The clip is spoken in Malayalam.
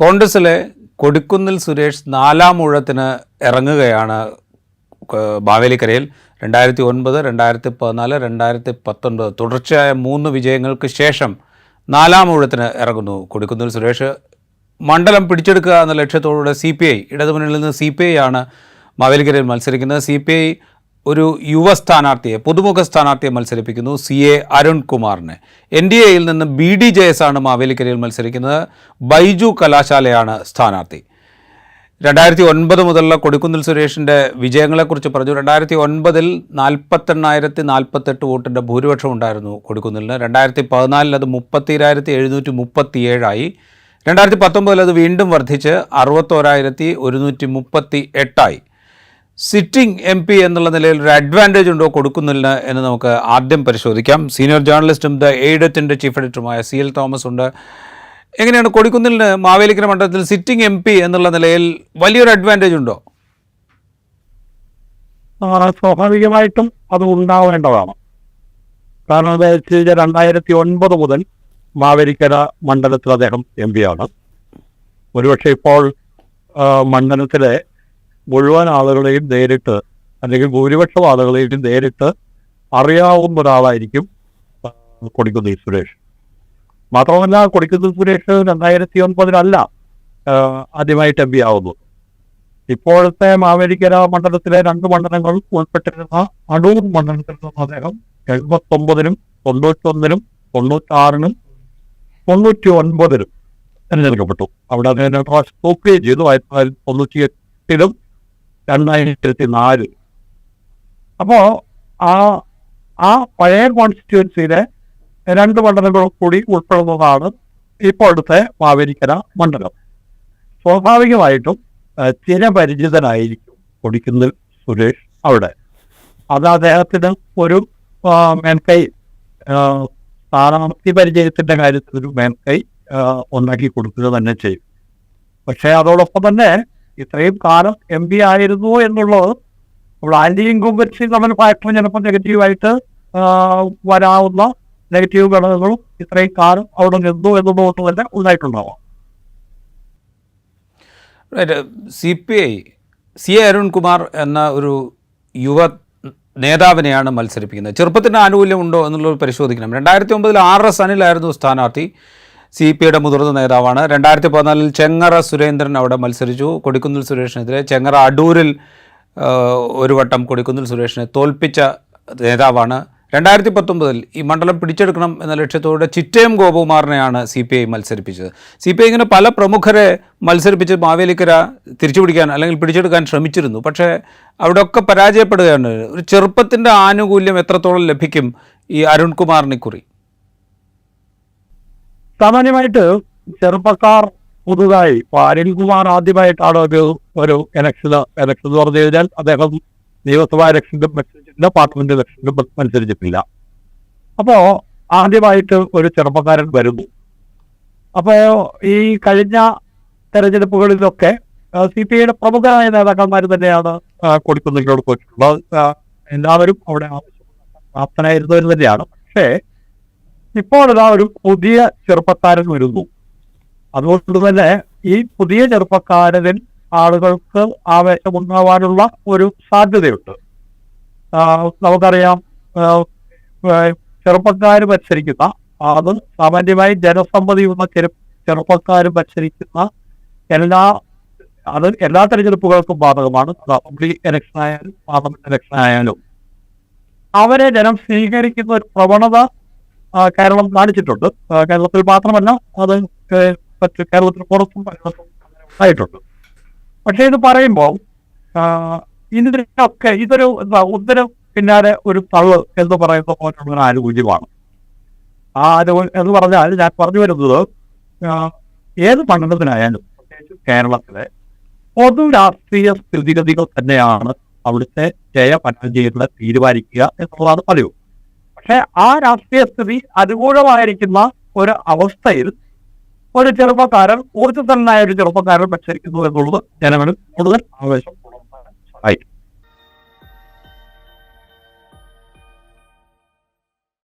കോൺഗ്രസിലെ കൊടിക്കുന്നിൽ സുരേഷ് നാലാം ഊഴത്തിന് ഇറങ്ങുകയാണ് ബാവേലിക്കരയിൽ. രണ്ടായിരത്തി ഒൻപത് രണ്ടായിരത്തി പതിനാല് രണ്ടായിരത്തി പത്തൊൻപത് തുടർച്ചയായ മൂന്ന് വിജയങ്ങൾക്ക് ശേഷം നാലാം ഊഴത്തിന് ഇറങ്ങുന്നു കൊടിക്കുന്നിൽ സുരേഷ്. മണ്ഡലം പിടിച്ചെടുക്കുക എന്ന ലക്ഷ്യത്തോടുകൂടെ സി പി ഐ ഇടതുമുന്നണിയിൽ നിന്ന് സി പി ഐ ആണ് മാവേലിക്കരയിൽ മത്സരിക്കുന്നത്. സി പി ഐ ഒരു യുവ സ്ഥാനാർത്ഥിയെ പുതുമുഖ സ്ഥാനാർത്ഥിയെ മത്സരിപ്പിക്കുന്നു സി എ അരുൺകുമാറിനെ. എൻ ഡി എയിൽ നിന്ന് ബി ഡി ജെ എസ് ആണ് മാവേലിക്കരയിൽ മത്സരിക്കുന്നത്. ബൈജു കലാശാലയാണ് സ്ഥാനാർത്ഥി. രണ്ടായിരത്തി ഒൻപത് മുതലുള്ള കൊടിക്കുന്നിൽ സുരേഷിന്റെ വിജയങ്ങളെക്കുറിച്ച് പറഞ്ഞു. രണ്ടായിരത്തി ഒൻപതിൽ നാൽപ്പത്തെണ്ണായിരത്തി നാൽപ്പത്തെട്ട് വോട്ടിന്റെ ഭൂരിപക്ഷം ഉണ്ടായിരുന്നു കൊടിക്കുന്നിലിന്. രണ്ടായിരത്തി പതിനാലിൽ അത് മുപ്പത്തിരായിരത്തി എഴുന്നൂറ്റി മുപ്പത്തി ഏഴായി രണ്ടായിരത്തി പത്തൊമ്പതിൽ അത് വീണ്ടും വർദ്ധിച്ച് അറുപത്തോരായിരത്തി ഒരുന്നൂറ്റി മുപ്പത്തി എട്ടായി സിറ്റിംഗ് എം പി എന്നുള്ള നിലയിൽ ഒരു അഡ്വാന്റേജ് ഉണ്ടോ കൊടുക്കുന്നില്ല എന്ന് നമുക്ക് ആദ്യം പരിശോധിക്കാം. സീനിയർ ജേർണലിസ്റ്റും ദ എയ്ഡത്തിന്റെ ചീഫ് എഡിറ്ററുമായ സി എൽ തോമസ് ഉണ്ട്. എങ്ങനെയാണ് കൊടിക്കുന്നിലിന് മാവേലിക്കര മണ്ഡലത്തിൽ സിറ്റിംഗ് എം പി എന്നുള്ള നിലയിൽ വലിയൊരു അഡ്വാന്റേജ് ഉണ്ടോ? സ്വാഭാവികമായിട്ടും അത് ഉണ്ടാവേണ്ടതാണ്. കാരണം രണ്ടായിരത്തി ഒൻപത് മുതൽ മാവേലിക്കര മണ്ഡലത്തിൽ അദ്ദേഹം എം ആണ്. ഒരുപക്ഷെ ഇപ്പോൾ മണ്ഡലത്തിലെ മുഴുവൻ ആളുകളെയും നേരിട്ട് അല്ലെങ്കിൽ ഭൂരിപക്ഷം ആളുകളെയും നേരിട്ട് അറിയാവുന്ന ഒരാളായിരിക്കും കൊടിക്കുന്നിൽ സുരേഷ്. മാത്രമല്ല കൊടിക്കുന്നിൽ സുരേഷ് രണ്ടായിരത്തി ഒൻപതിലല്ല ആദ്യമായിട്ട് എം പി ആവുന്നു ഇപ്പോഴത്തെ മാവേലിക്കര മണ്ഡലത്തിലെ രണ്ട് മണ്ഡലങ്ങൾ ഉൾപ്പെട്ടിരുന്ന അടൂർ മണ്ഡലത്തിൽ നിന്ന് അദ്ദേഹം എഴുപത്തൊമ്പതിനും തൊണ്ണൂറ്റൊന്നിനും തൊണ്ണൂറ്റാറിനും തൊണ്ണൂറ്റി ഒൻപതിനും തിരഞ്ഞെടുക്കപ്പെട്ടു. അവിടെ അദ്ദേഹം തോക്കുകയും ചെയ്തു ആയിരത്തി തൊള്ളായിരത്തി തൊണ്ണൂറ്റി എട്ടിലും രണ്ടായിരത്തി നാല് അപ്പോ ആ ആ പഴയ കോൺസ്റ്റിറ്റ്യുവൻസിയിലെ രണ്ട് മണ്ഡലങ്ങൾ കൂടി ഉൾപ്പെടുന്നതാണ് ഇപ്പോഴത്തെ മാവേലിക്കര മണ്ഡലം. സ്വാഭാവികമായിട്ടും സ്ഥിരപരിചിതനായിരിക്കും കൊടിക്കുന്നിൽ സുരേഷ് അവിടെ. അത് അദ്ദേഹത്തിന് ഒരു മേൽക്കൈ സ്ഥാനാർത്ഥി പരിചയത്തിന്റെ കാര്യത്തിൽ ഒരു മേൽക്കൈ ഉണ്ടാക്കി കൊടുക്കുക തന്നെ ചെയ്യും. പക്ഷേ അതോടൊപ്പം തന്നെ ഇത്രയും കാലം എം പി ആയിരുന്നു എന്നുള്ളത്. അപ്പോൾ ആന്റി ഇൻകോമ്പൻസി നമ്മൾ ഫാക്ടർ ചിലപ്പോൾ നെഗറ്റീവായിട്ട് വരാവുന്ന നെഗറ്റീവ് ഘടകങ്ങളും ഇത്രയും കാലം അവിടെ നിന്നു എന്നുള്ളത് തന്നെ ഉണ്ടായിട്ടുണ്ടാവാം. C P I C A Arunkumar എന്ന ഒരു യുവ നേതാവിനെയാണ് മത്സരിപ്പിക്കുന്നത്. ചെറുപ്പത്തിന് ആനുകൂല്യമുണ്ടോ എന്നുള്ളത് പരിശോധിക്കണം. രണ്ടായിരത്തി ഒമ്പതിൽ ആർ എസ് അനിലായിരുന്നു സ്ഥാനാർത്ഥി. സി പി ഐയുടെ മുതിർന്ന നേതാവാണ്. രണ്ടായിരത്തി പതിനാലിൽ ചെങ്ങറ സുരേന്ദ്രൻ അവിടെ മത്സരിച്ചു. കൊടിക്കുന്നിൽ സുരേഷിനെതിരെ ചെങ്ങറ അടൂരിൽ ഒരു വട്ടം കൊടിക്കുന്നിൽ സുരേഷിനെ തോൽപ്പിച്ച നേതാവാണ്. രണ്ടായിരത്തി പത്തൊമ്പതിൽ ഈ മണ്ഡലം പിടിച്ചെടുക്കണം എന്ന ലക്ഷ്യത്തോടെ ചിറ്റയം ഗോപകുമാറിനെയാണ് സി പി ഐ മത്സരിപ്പിച്ചത്. സി പി ഐ ഇങ്ങനെ പല പ്രമുഖരെ മത്സരിപ്പിച്ച് മാവേലിക്കര തിരിച്ചുപിടിക്കാൻ അല്ലെങ്കിൽ പിടിച്ചെടുക്കാൻ ശ്രമിച്ചിരുന്നു. പക്ഷേ അവിടെയൊക്കെ പരാജയപ്പെടുകയാണ്. ഒരു ചെറുപ്പത്തിന്റെ ആനുകൂല്യം എത്രത്തോളം ലഭിക്കും? ഈ അരുൺകുമാറിനെ കുറി. സാമാന്യമായിട്ട് ചെറുപ്പക്കാർ പുതുതായി ഇപ്പൊ അനിൽകുമാർ ആദ്യമായിട്ടാണ് ഒരു ഒരു എലക്ഷൻ ഇലക്ഷൻ എന്ന് പറഞ്ഞു കഴിഞ്ഞാൽ അദ്ദേഹം നിയമസഭാ ഇലക്ഷനിലും മത്സരിച്ചിട്ടില്ല പാർലമെന്റ് ഇലക്ഷനിലും മത്സരിച്ചിട്ടില്ല. അപ്പോ ആദ്യമായിട്ട് ഒരു ചെറുപ്പക്കാരൻ വരുന്നു. അപ്പോ ഈ കഴിഞ്ഞ തെരഞ്ഞെടുപ്പുകളിലൊക്കെ സി പി ഐയുടെ പ്രമുഖരായ നേതാക്കന്മാർ തന്നെയാണ് കൊടുക്കുന്നതിനോട് പോയിട്ടുള്ളത് എല്ലാവരും അവിടെ പ്രാപ്തനായിരുന്നവർ തന്നെയാണ്. പക്ഷേ ഇപ്പോൾ ഇതാ ഒരു പുതിയ ചെറുപ്പക്കാരൻ വരുന്നു. അതുകൊണ്ട് തന്നെ ഈ പുതിയ ചെറുപ്പക്കാരനിൽ ആളുകൾക്ക് ആവേശമുണ്ടാവാനുള്ള ഒരു സാധ്യതയുണ്ട്. നമുക്കറിയാം ചെറുപ്പക്കാർ മത്സരിക്കുന്ന അത് സാമാന്യമായി ജനസമ്മതിയുള്ള ചെറു ചെറുപ്പക്കാർ മത്സരിക്കുന്ന എല്ലാ അത് എല്ലാ തെരഞ്ഞെടുപ്പുകൾക്കും ബാധകമാണ്. പബ്ലിക് ആയാലും പാർലമെന്റ് ഇലക്ഷൻ ആയാലും അവരെ ജനം സ്വീകരിക്കുന്ന ഒരു പ്രവണത കേരളം കാണിച്ചിട്ടുണ്ട്. കേരളത്തിൽ മാത്രമല്ല അത് മറ്റ് കേരളത്തിന് പുറത്തും ആയിട്ടുണ്ട്. പക്ഷേ ഇത് പറയുമ്പോൾ ഇതിനൊക്കെ ഇതൊരു എന്താ ഉത്തരം പിന്നാലെ ഒരു തള്ള് എന്ന് പറയുന്ന പോലുള്ള ഒരു ആനുകൂല്യമാണ് ആ ആനുകൂല്യം എന്ന് പറഞ്ഞാൽ ഞാൻ പറഞ്ഞു വരുന്നത് ഏത് മണ്ഡലത്തിനായാലും കേരളത്തിലെ പൊതു രാഷ്ട്രീയ സ്ഥിതിഗതികൾ തന്നെയാണ് അവിടുത്തെ ജയ പരാജയങ്ങളെ തീരുമാനിക്കുക എന്നുള്ളതാണ് പതിവ്. പക്ഷെ ആ രാഷ്ട്രീയ സ്ഥിതി അനുകൂലമായിരിക്കുന്ന ഒരു അവസ്ഥയിൽ ഒരു ചെറുപ്പക്കാരൻ ഊർജസ്വലനായ ഒരു ചെറുപ്പക്കാരൻ മത്സരിക്കുന്നു എന്നുള്ളത് ജനങ്ങളിൽ കൂടുതൽ ആവേശം. സഹായിക്കും